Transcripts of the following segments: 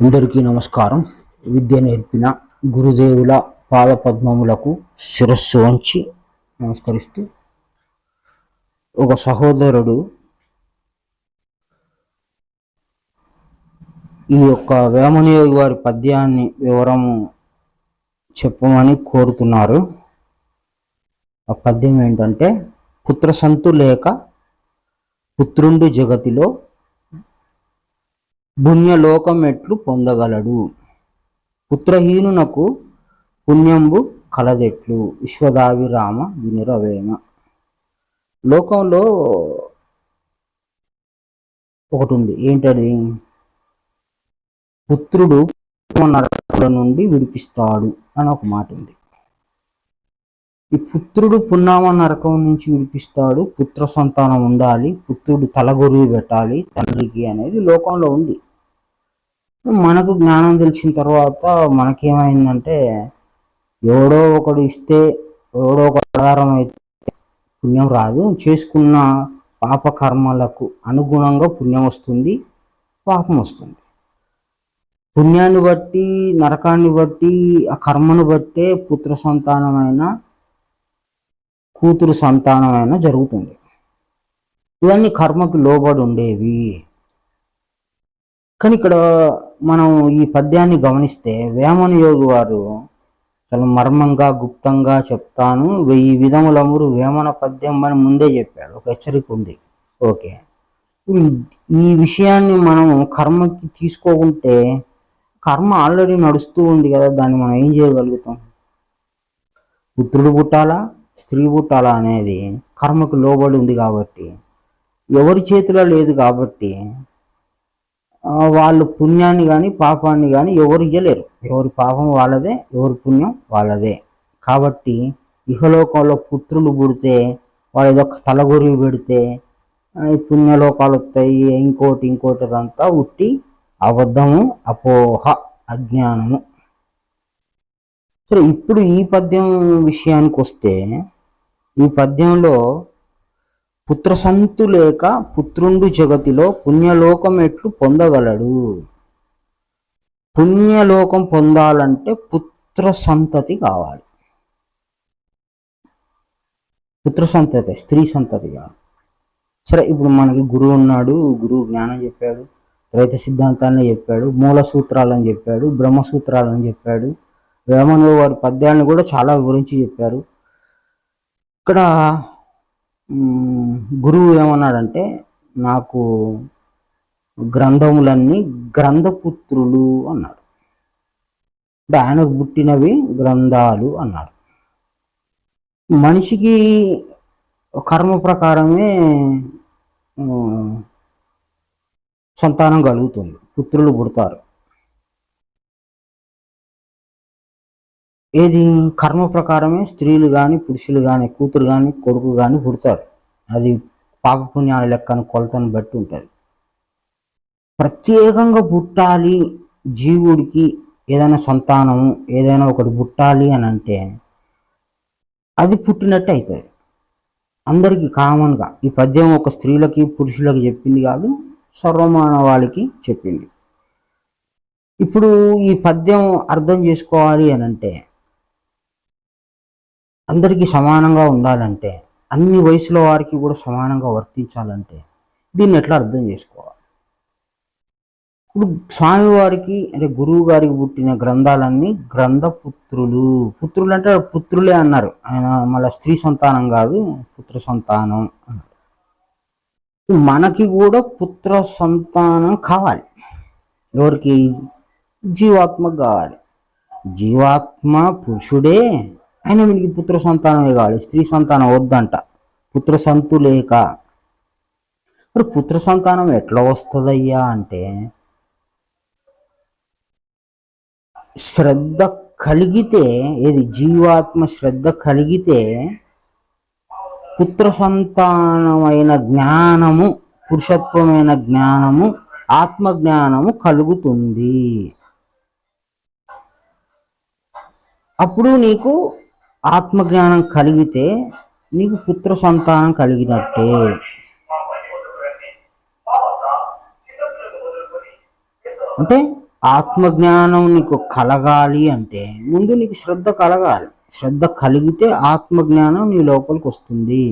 అందరికీ నమస్కారం. విద్య నేర్పిన గురుదేవుల పాద పద్మములకు శిరస్సు వంచి నమస్కరిస్తూ ఒక సహోదరుడు ఈ యొక్క వేమనియోగి వారి పద్యాన్ని వివరము చెప్పమని కోరుతున్నారు. ఆ పద్యం ఏంటంటే పుత్రసంతు లేక పుత్రుండు జగతిలో పుణ్యలోకం ఎట్లు పొందగలడు. పుత్రహీనునకు పుణ్యంబు కలదెట్లు విశ్వదావిరామ వినురవేమ లోకంలో ఒకటి ఉంది ఏంటది? పుత్రుడు నరకుల నుండి విడిపిస్తాడు అని ఒక మాట ఉంది. ఈ పుత్రుడు పున్నామ నరకం నుంచి విడిపిస్తాడు పుత్ర సంతానం ఉండాలి పుత్రుడు తలగొరువు పెట్టాలి తండ్రికి అనేది లోకంలో ఉంది. మనకు జ్ఞానం తెలిసిన తర్వాత మనకేమైందంటే ఎవడో ఒకడు ఇస్తే ఎవడో ఒక ఆధారం అయితే పుణ్యం రాదు. చేసుకున్న పాప కర్మలకు అనుగుణంగా పుణ్యం వస్తుంది పాపం వస్తుంది. పుణ్యాన్ని బట్టి నరకాన్ని బట్టి ఆ కర్మను బట్టే పుత్ర సంతానమైన కూతురు సంతానమైన జరుగుతుంది. ఇవన్నీ కర్మకి లోబడి ఉండేవి. కానీ ఇక్కడ మనం ఈ పద్యాన్ని గమనిస్తే వేమన యోగి వారు చాలా మర్మంగా గుప్తంగా చెప్తాను. వెయ్యి విధములమురు వేమన పద్యం అని ముందే చెప్పాడు. ఒక హెచ్చరిక ఉంది. ఓకే. ఈ- విషయాన్ని మనం కర్మకి తీసుకోకుంటే కర్మ ఆల్రెడీ నడుస్తూ ఉంది కదా దాన్ని మనం ఏం చేయగలుగుతాం? పుత్రుడు పుట్టాలా స్త్రీ పుట్టాలా అనేది కర్మకు లోబడి ఉంది కాబట్టి ఎవరి చేతిలో లేదు కాబట్టి వాళ్ళు పుణ్యాన్ని కానీ పాపాన్ని కానీ ఎవరు ఇయ్యలేరు. ఎవరి పాపం వాళ్ళదే ఎవరి పుణ్యం వాళ్ళదే. కాబట్టి ఇహలోకంలో పుత్రులు పుడితే వాడు ఏదో ఒక తలగొరివి పెడితే పుణ్యలోకాలు వస్తాయి ఇంకోటి ఇంకోటి అదంతా ఉట్టి అబద్ధము అపోహ అజ్ఞానము. సరే ఇప్పుడు ఈ పద్యం విషయానికి వస్తే ఈ పద్యంలో పుత్రసంతు లేక పుత్రుండు జగతిలో పుణ్యలోకం ఎట్లు పొందగలడు. పుణ్యలోకం పొందాలంటే పుత్ర సంతతి కావాలి. పుత్ర సంతతి స్త్రీ సంతతి కాదు. సరే ఇప్పుడు మనకి గురువు ఉన్నాడు గురువు జ్ఞానం చెప్పాడు ద్వైత సిద్ధాంతాన్ని చెప్పాడు మూల సూత్రాలని చెప్పాడు బ్రహ్మసూత్రాలని చెప్పాడు వేమనో వారి పద్యాలను కూడా చాలా వివరించి చెప్పారు. ఇక్కడ గురువు ఏమన్నాడంటే నాకు గ్రంథములన్నీ గ్రంథపుత్రులు అన్నాడు. అంటే ఆయనకు పుట్టినవి గ్రంథాలు అన్నాడు. మనిషికి కర్మ ప్రకారమే సంతానం కలుగుతుంది. పుత్రులు పుడతారు. ఏది? కర్మ ప్రకారమే స్త్రీలు కానీ పురుషులు కానీ కూతురు కానీ కొడుకు కానీ పుడతారు. అది పాపపుణ్యాల లెక్కను కొలతను బట్టి ఉంటుంది. ప్రత్యేకంగా పుట్టాలి జీవుడికి ఏదైనా సంతానము ఏదైనా ఒకటి పుట్టాలి అని అంటే అది పుట్టినట్టు అవుతుంది అందరికీ కామన్గా. ఈ పద్యం ఒక స్త్రీలకి పురుషులకి చెప్పింది కాదు సర్వమానవాళికి చెప్పింది. ఇప్పుడు ఈ పద్యం అర్థం చేసుకోవాలి అని అంటే అందరికీ సమానంగా ఉండాలంటే అన్ని వయసుల వారికి కూడా సమానంగా వర్తించాలంటే దీన్ని ఎట్లా అర్థం చేసుకోవాలి? ఇప్పుడు స్వామివారికి అంటే గురువు గారికి పుట్టిన గ్రంథాలన్నీ గ్రంథపుత్రులు. పుత్రులు అంటే పుత్రులే అన్నారు. ఆయన మళ్ళీ స్త్రీ సంతానం కాదు పుత్ర సంతానం అన్నారు. మనకి కూడా పుత్ర సంతానం కావాలి. ఎవరికి? జీవాత్మకు కావాలి. జీవాత్మ పురుషుడే అయినా వీనికి పుత్ర సంతానమే కావాలి స్త్రీ సంతానం వద్దంట. పుత్ర సంతు లేక. మరి పుత్ర సంతానం ఎట్లా వస్తుందయ్యా అంటే శ్రద్ధ కలిగితే ఏది జీవాత్మ శ్రద్ధ కలిగితే పుత్ర సంతానమైన జ్ఞానము పురుషత్వమైన జ్ఞానము ఆత్మ జ్ఞానము కలుగుతుంది. అప్పుడు నీకు ఆత్మజ్ఞానం కలిగితే నీకు పుత్ర సంతానం కలిగినట్టే. అంటే ఆత్మజ్ఞానం నీకు కలగాలి అంటే ముందు నీకు శ్రద్ధ కలగాలి. శ్రద్ధ కలిగితే ఆత్మజ్ఞానం నీ లోపలికి వస్తుంది.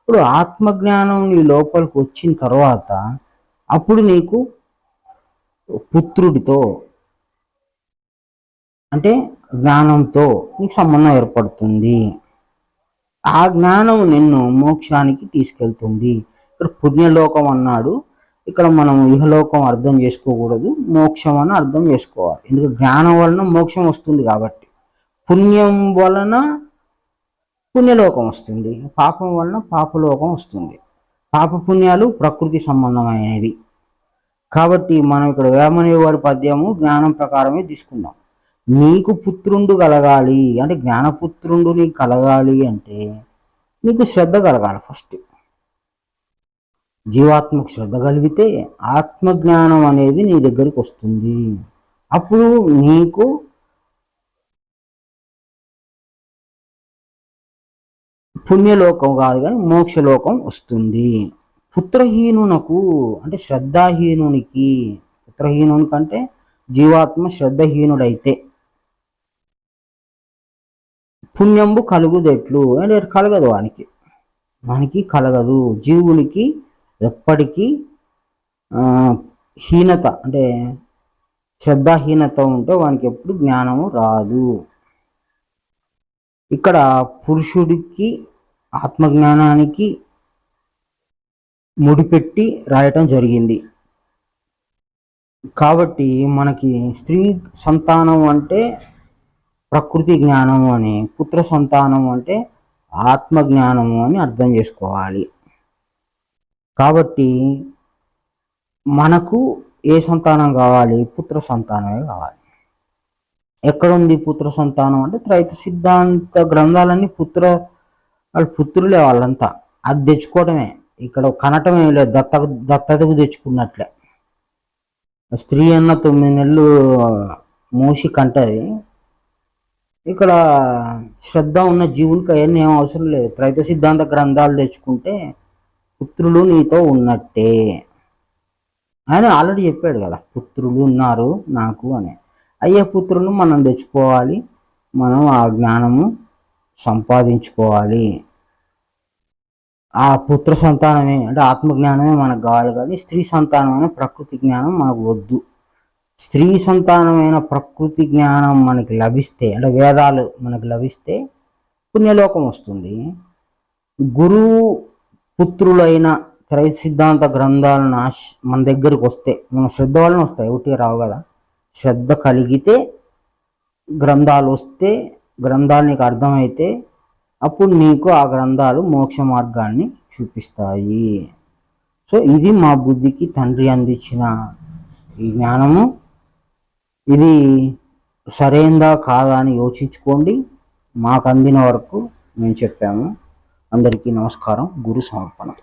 ఇప్పుడు ఆత్మజ్ఞానం నీ లోపలికి వచ్చిన తర్వాత అప్పుడు నీకు పుత్రుడితో అంటే జ్ఞానంతో నీకు సంబంధం ఏర్పడుతుంది. ఆ జ్ఞానం నిన్ను మోక్షానికి తీసుకెళ్తుంది. ఇక్కడ పుణ్యలోకం అన్నాడు. ఇక్కడ మనం ఇహలోకం అర్థం చేసుకోకూడదు. మోక్షం అని అర్థం చేసుకోవాలి. ఎందుకంటే జ్ఞానం వలన మోక్షం వస్తుంది కాబట్టి. పుణ్యం వలన పుణ్యలోకం వస్తుంది. పాపం వలన పాపలోకం వస్తుంది. పాప పుణ్యాలు ప్రకృతి సంబంధమైనవి. కాబట్టి మనం ఇక్కడ వేమనే వారి పద్యము జ్ఞానం ప్రకారమే తీసుకుందాం. నీకు పుత్రుండు కలగాలి అంటే జ్ఞానపుత్రుండు నీకు కలగాలి అంటే నీకు శ్రద్ధ కలగాలి ఫస్ట్. జీవాత్మకు శ్రద్ధ కలిగితే ఆత్మజ్ఞానం అనేది నీ దగ్గరికి వస్తుంది. అప్పుడు నీకు పుణ్యలోకం కాదు కానీ మోక్షలోకం వస్తుంది. పుత్రహీనునకు అంటే శ్రద్ధాహీనునికి పుత్రహీనుని కంటే జీవాత్మ శ్రద్ధహీనుడైతే పుణ్యంబు కలుగుదెట్లు అంటే కలగదు వానికి. వానికి కలగదు. జీవునికి ఎప్పటికీ హీనత అంటే శ్రద్ధాహీనత ఉంటే వానికి ఎప్పుడు జ్ఞానము రాదు. ఇక్కడ పురుషుడికి ఆత్మజ్ఞానానికి ముడిపెట్టి రాయటం జరిగింది. కాబట్టి మనకి స్త్రీ సంతానం అంటే ప్రకృతి జ్ఞానము అని పుత్ర సంతానం అంటే ఆత్మ జ్ఞానము అని అర్థం చేసుకోవాలి. కాబట్టి మనకు ఏ సంతానం కావాలి? పుత్ర సంతానమే కావాలి. ఎక్కడుంది పుత్ర సంతానం అంటే త్రైత సిద్ధాంత గ్రంథాలన్నీ పుత్ర వాళ్ళ పుత్రులే వాళ్ళంతా. అది తెచ్చుకోవడమే ఇక్కడ కనటమే లేదు. దత్త దత్తతకు తెచ్చుకున్నట్లే. స్త్రీ అన్న తొమ్మిది నెలలు మూసి కంటది ఇక్కడ శ్రద్ధ ఉన్న జీవునికి అవన్నీ ఏం అవసరం లేదు. త్రైత సిద్ధాంత గ్రంథాలు తెచ్చుకుంటే పుత్రులు నీతో ఉన్నట్టే. ఆయన ఆల్రెడీ చెప్పాడు కదా పుత్రులు ఉన్నారు నాకు అని. అయ్యే పుత్రులను మనం తెచ్చుకోవాలి మనం ఆ జ్ఞానము సంపాదించుకోవాలి. ఆ పుత్ర సంతానమే అంటే ఆత్మజ్ఞానమే మనకు కావాలి కానీ స్త్రీ సంతానమైన ప్రకృతి జ్ఞానం మనకు వద్దు. స్త్రీ సంతానమైన ప్రకృతి జ్ఞానం మనకి లభిస్తే అంటే వేదాలు మనకు లభిస్తే పుణ్యలోకం వస్తుంది. గురువు పుత్రులైన త్రై సిద్ధాంత గ్రంథాలను మన దగ్గరకు వస్తే మన శ్రద్ధ వలన వస్తాయి ఒకటి రావు కదా. శ్రద్ధ కలిగితే గ్రంథాలు వస్తే గ్రంథాలు నీకు అర్థమైతే అప్పుడు నీకు ఆ గ్రంథాలు మోక్ష మార్గాన్ని చూపిస్తాయి. సో ఇది మా బుద్ధికి తండ్రి అందించిన ఈ జ్ఞానము. ఇది సరైందా కాదా అని యోచించుకోండి. మాకు అందిన వరకు మేము చెప్పాము. అందరికీ నమస్కారం. గురు సమర్పణ.